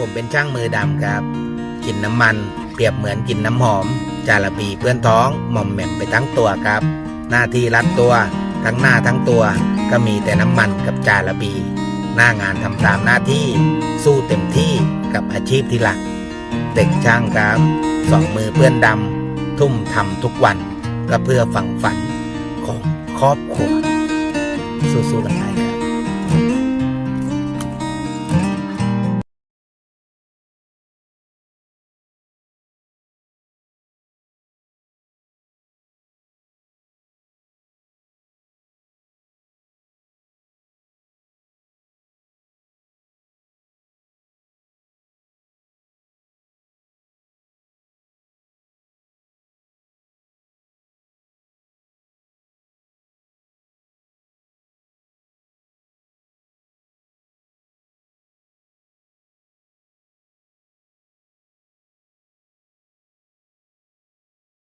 ผมเป็นช่างมือดำครับกลินน้ำมัน เปรียบเหมือนกลินน้ำหอม จาระบีเพื่อนท้องหม่อมแหม่มไปทั้งตัวครับ หน้าที่รัดตัว ทั้งหน้าทั้งตัว ก็มีแต่น้ำมันกับจาระบี หน้างานทำตามหน้าที่ สู้เต็มที่กับอาชีพที่หลัก เด็กช่างครับ สองมือเพื่อนดำทุ่มทำทุกวันก็เพื่อฝังฝันของครอบครัวสู้ๆกันไปครับ